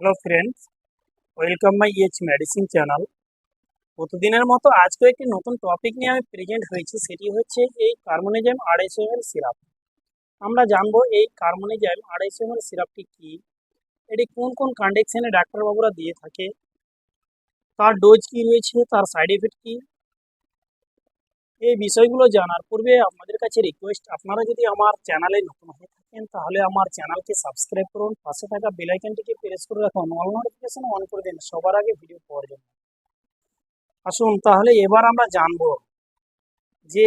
Hello friends welcome my H medicine channel প্রতিদিনের মতো আজকে একটি নতুন টপিক নিয়ে আমি প্রেজেন্ট হয়েছি, সেটি হচ্ছে এই কার্মোনিজাম আড়াইশো এম সিরাপ আমরা জানব এই কার্মোনিজাম আড়াইশো এম সিরাপটি কী, এটি কোন কোন কন্ডিকশানে ডাক্তারবাবুরা দিয়ে থাকে, তার ডোজ কী রয়েছে, তার সাইড এফেক্ট কী এই বিষয়গুলো জানার পূর্বে আপনাদের কাছে রিকোয়েস্ট আপনারা যদি আমার চ্যানেলে নতুন হয়ে থাকেন, তাহলে আমার চ্যানেলকে সাবস্ক্রাইব করুন, পাশে থাকা বেল আইকনটিকে প্রেস করে রাখুন অল নোটিফিকেশন অন করে দিন, সবার আগে ভিডিও পাওয়ার জন্য। আসুন, তাহলে এবার আমরা জানব যে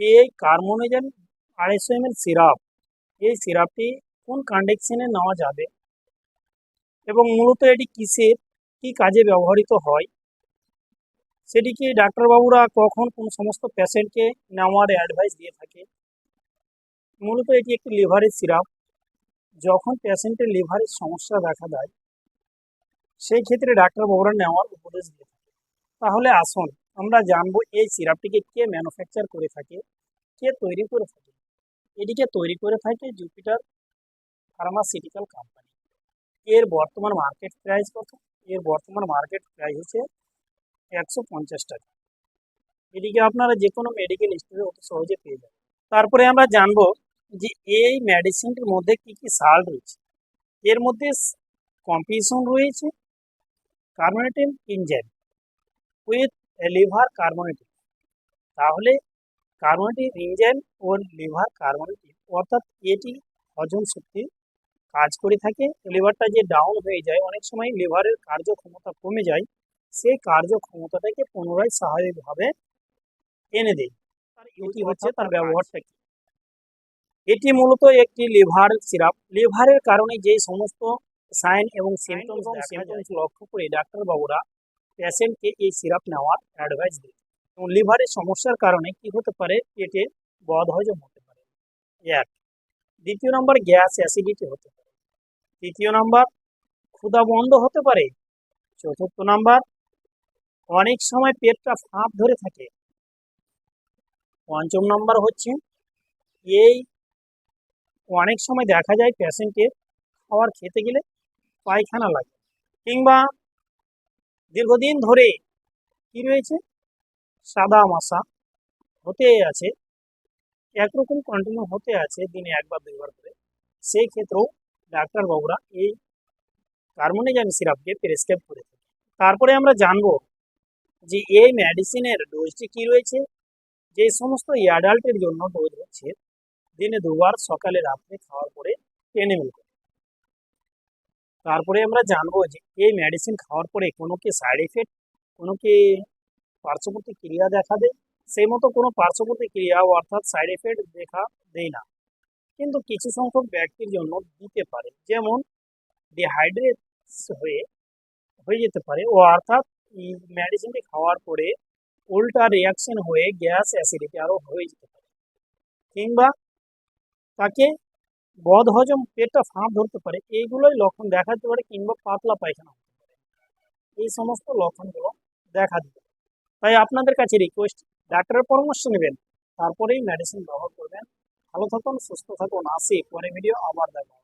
এই কার্বনিজম আড়াইশো এম সিরাপ, এই সিরাপটি কোন কন্ডিশনে নেওয়া যাবে এবং মূলত এটি কিসের, কি কাজে ব্যবহৃত হয়? সেটিকে ডাক্তারবাবুরা কখন কোন সমস্ত পেশেন্টকে নেওয়ার অ্যাডভাইস দিয়ে থাকে। মূলত এটি একটি লিভারের সিরাপ যখন পেশেন্টের লিভারের সমস্যা দেখা দেয়, সেই ক্ষেত্রে ডাক্তারবাবুরা নেওয়ার উপদেশ দিয়ে থাকে। তাহলে আসুন, আমরা জানব এই সিরাপটিকে কে ম্যানুফ্যাকচার করে থাকে, কে তৈরি করে থাকে। এটিকে তৈরি করে থাকে জুপিটার ফার্মাসিউটিক্যাল কোম্পানি এর বর্তমান মার্কেট প্রাইস কত? এর বর্তমান মার্কেট প্রাইস হচ্ছে একশো পঞ্চাশ টাকা। এটিকে আপনারা যে কোনো মেডিকেল স্টোরে অত সহজে পেয়ে যাবেন। তারপরে আমরা জানব যে এই মেডিসিনটির মধ্যে কি কি সাল রয়েছে। এর মধ্যে কম্পিটিশন রয়েছে কার্বনেটিভ ইঞ্জেন উইথ লিভার কার্বনেটিভ তাহলে কার্বনেটিভ ইঞ্জেন ও লিভার কার্বনেটিভ অর্থাৎ এটি হজম শক্তি কাজ করে থাকে। লিভারটা যে ডাউন হয়ে যায়, অনেক সময় লিভারের কার্যক্ষমতা কমে যায়। সেই কার্যক্ষমতাটাকে পুনরায় স্বাভাবিকভাবে এনে দেয়। তার এটি হচ্ছে তার ব্যবহারটা কি এটি মূলত একটি লিভার সিরাপ। লিভারের কারণে যে সমস্ত সাইন এবং সিমটমস এবং সিমটমস লক্ষ্য করে ডাক্তারবাবুরা পেশেন্টকে এই সিরাপ নেওয়ার অ্যাডভাইস দেয়। এবং লিভারের সমস্যার কারণে কি হতে পারে? পেটে বদহজম হতে পারে। এক দ্বিতীয় নম্বর গ্যাস অ্যাসিডিটি হতে পারে। তৃতীয় নম্বর ক্ষুধা বন্ধ হতে পারে। চতুর্থ নাম্বার অনেক সময় পেটটা ফাঁপ ধরে থাকে। পঞ্চম নম্বর হচ্ছে, এই অনেক সময় দেখা যায় পেশেন্টের খাবার খেতে গেলে পায়খানা লাগে কিংবা দীর্ঘদিন ধরে কি রয়েছে? সাদা মাসা হতে আছে, একরকম কন্টিনিউ হতে আছে দিনে একবার, দুইবার করে। সেই ক্ষেত্রেও ডাক্তারবাবুরা এই কার্বনিজম সিরাপকে প্রেসক্রাইব করে থাকে। তারপরে আমরা জানব যে এই মেডিসিনের ডোজটি কি রয়েছে, যে সমস্ত অ্যাডাল্টের জন্য ডোজ হচ্ছে দিনে দুবার সকালে রাত্রে খাওয়ার পরে টেন এম তারপরে আমরা জানব যে এই মেডিসিন খাওয়ার পরে কোনো কি সাইড এফেক্ট কোনো কি পার্শ্ববর্তী ক্রিয়া দেখা দেয়? সেই মতো কোনো পার্শ্ববর্তী ক্রিয়া অর্থাৎ সাইড এফেক্ট দেখা দেয় না। কিন্তু কিছু সংখ্যক ব্যক্তির জন্য দিতে পারে। যেমন ডিহাইড্রেট হয়ে হয়ে যেতে পারে। ও অর্থাৎ মেডিসিনটি খাওয়ার পরে উল্টা রিয়াকশন হয়ে গ্যাস অ্যাসিডিটি আরও হয়ে যেতে পারে। কিংবা তাকে বদ হজম পেটটা ফাঁপ ধরতে পারে, এইগুলোই লক্ষণ দেখা দিতে পারে কিংবা পাতলা পায়খানা হতে পারে। এই সমস্ত লক্ষণগুলো দেখা দিতে পারে তাই আপনাদের কাছে রিকোয়েস্ট ডাক্তারের পরামর্শ নেবেন, তারপরেই মেডিসিন ব্যবহার করবেন। ভালো থাকুন, সুস্থ থাকুন, আসি পরে ভিডিও আবার দেখা।